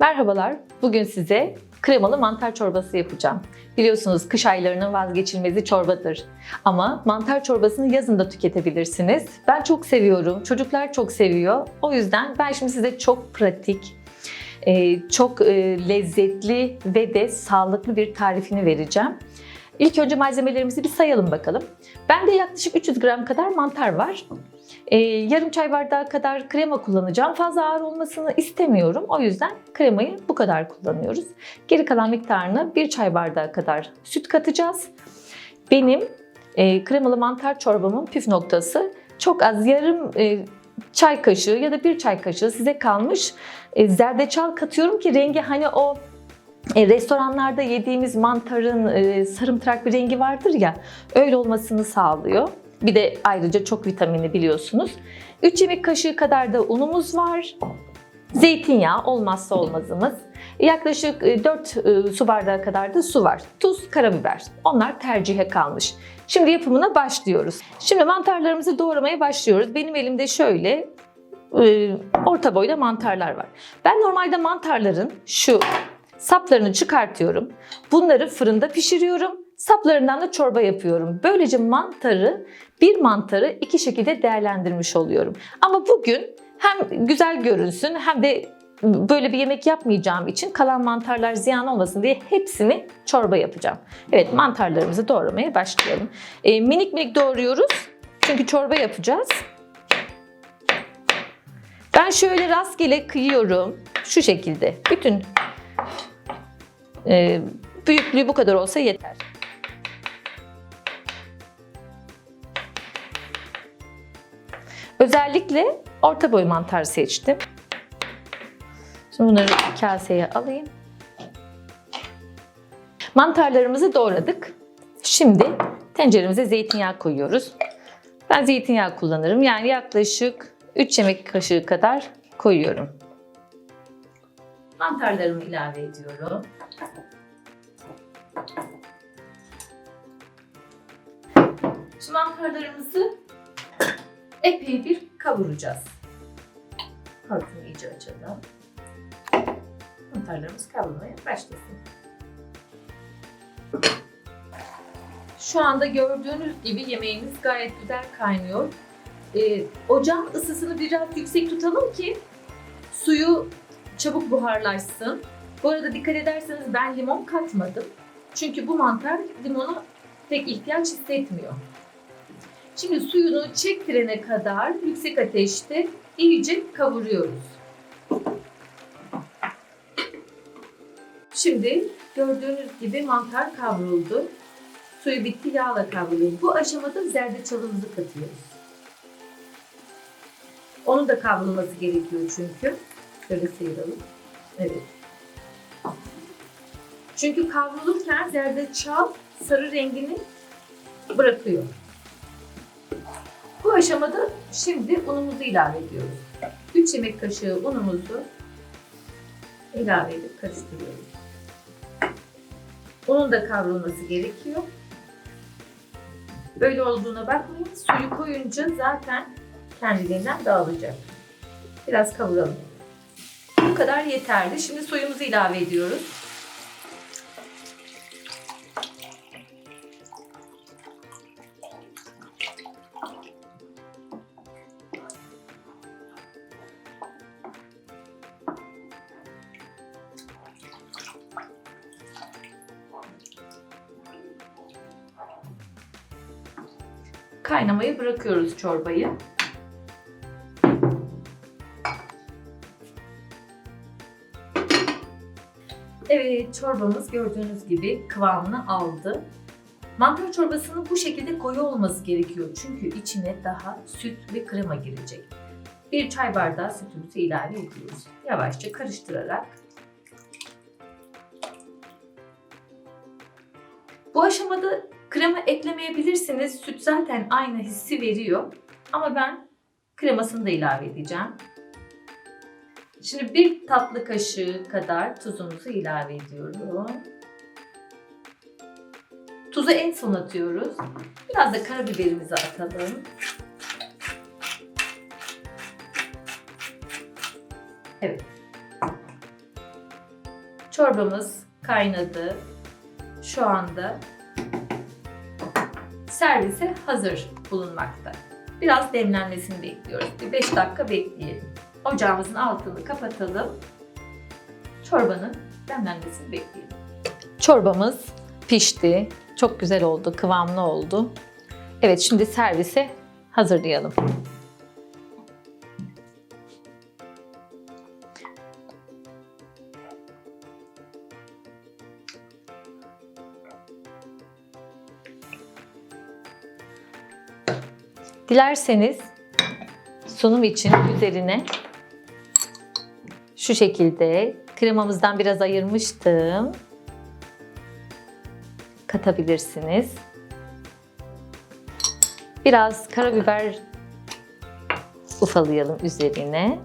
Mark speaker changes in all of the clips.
Speaker 1: Merhabalar, bugün size kremalı mantar çorbası yapacağım. Biliyorsunuz kış aylarının vazgeçilmezi çorbadır. Ama mantar çorbasını yazın da tüketebilirsiniz. Ben çok seviyorum, çocuklar çok seviyor. O yüzden ben şimdi size çok pratik, e, çok e, lezzetli ve de sağlıklı bir tarifini vereceğim. İlk önce malzemelerimizi bir sayalım bakalım. Bende yaklaşık 300 gram kadar mantar var. Ee, yarım çay bardağı kadar krema kullanacağım. Fazla ağır olmasını istemiyorum. O yüzden kremayı bu kadar kullanıyoruz. Geri kalan miktarını bir çay bardağı kadar süt katacağız. Benim e, kremalı mantar çorbamın püf noktası çok az yarım e, çay kaşığı ya da bir çay kaşığı size kalmış e, zerdeçal katıyorum ki rengi hani o e, restoranlarda yediğimiz mantarın e, sarımtırak bir rengi vardır ya öyle olmasını sağlıyor. Bir de ayrıca çok vitaminli biliyorsunuz. 3 yemek kaşığı kadar da unumuz var. Zeytinyağı olmazsa olmazımız. Yaklaşık 4 su bardağı kadar da su var. Tuz, karabiber. Onlar tercihe kalmış. Şimdi yapımına başlıyoruz. Şimdi mantarlarımızı doğramaya başlıyoruz. Benim elimde şöyle e, orta boyda mantarlar var. Ben normalde mantarların şu saplarını çıkartıyorum. Bunları fırında pişiriyorum. Saplarından da çorba yapıyorum. Böylece mantarı, bir mantarı iki şekilde değerlendirmiş oluyorum. Ama bugün hem güzel görünsün hem de böyle bir yemek yapmayacağım için kalan mantarlar ziyan olmasın diye hepsini çorba yapacağım. Evet mantarlarımızı doğramaya başlayalım. E, minik minik doğruyoruz çünkü çorba yapacağız. Ben şöyle rastgele kıyıyorum. Şu şekilde. Bütün e, büyüklüğü bu kadar olsa yeter. Özellikle orta boy mantar seçtim. Şimdi bunları kaseye alayım. Mantarlarımızı doğradık. Şimdi tenceremize zeytinyağı koyuyoruz. Ben zeytinyağı kullanırım. Yani yaklaşık 3 yemek kaşığı kadar koyuyorum. Mantarlarımı ilave ediyorum. Şimdi mantarlarımızı epey bir kavuracağız. Altını iyice açalım. Mantarlarımız kavrulmaya başlasın. Şu anda gördüğünüz gibi yemeğimiz gayet güzel kaynıyor. Ee, ocağın ısısını biraz yüksek tutalım ki suyu çabuk buharlaşsın. Bu arada dikkat ederseniz ben limon katmadım. Çünkü bu mantar limona pek ihtiyaç hissetmiyor. Şimdi suyunu çektirene kadar yüksek ateşte iyice kavuruyoruz. Şimdi gördüğünüz gibi mantar kavruldu. Suyu bitti, yağla kavruluyor. Bu aşamada zerdeçalımızı katıyoruz. Onun da kavrulması gerekiyor çünkü. Şöyle sıyıralım. Evet. Çünkü kavrulurken zerdeçal sarı rengini bırakıyor. Bu aşamada şimdi unumuzu ilave ediyoruz. 3 yemek kaşığı unumuzu ilave edip karıştırıyoruz. Unun da kavrulması gerekiyor. Böyle olduğuna bakmayın. Suyu koyunca zaten kendiliğinden dağılacak. Biraz kavuralım. Bu kadar yeterli. Şimdi suyumuzu ilave ediyoruz. Kaynamaya bırakıyoruz çorbayı. Evet, çorbamız gördüğünüz gibi kıvamını aldı. Mantar çorbasının bu şekilde koyu olması gerekiyor. Çünkü içine daha süt ve krema girecek. Bir çay bardağı sütümüzü ilave ediyoruz. Yavaşça karıştırarak. Bu aşamada krema eklemeyebilirsiniz. Süt zaten aynı hissi veriyor. Ama ben kremasını da ilave edeceğim. Şimdi bir tatlı kaşığı kadar tuzumuzu ilave ediyorum. Tuzu en son atıyoruz. Biraz da karabiberimizi atalım. Evet. Çorbamız kaynadı. Şu anda servise hazır bulunmakta. Biraz demlenmesini bekliyoruz. Bir 5 dakika bekleyelim. Ocağımızın altını kapatalım. Çorbanın demlenmesini bekleyelim. Çorbamız pişti. Çok güzel oldu, kıvamlı oldu. Evet, şimdi servise hazırlayalım. Dilerseniz sunum için üzerine şu şekilde kremamızdan biraz ayırmıştım. Katabilirsiniz. Biraz karabiber ufalayalım üzerine.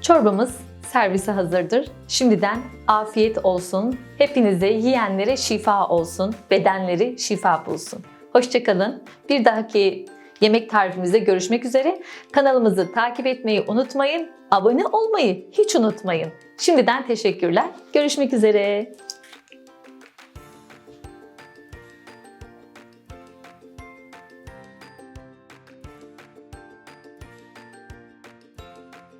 Speaker 1: Çorbamız servise hazırdır. Şimdiden afiyet olsun. Hepinize yiyenlere şifa olsun. Bedenleri şifa bulsun. Hoşçakalın. Bir dahaki yemek tarifimizde görüşmek üzere. Kanalımızı takip etmeyi unutmayın. Abone olmayı hiç unutmayın. Şimdiden teşekkürler. Görüşmek üzere.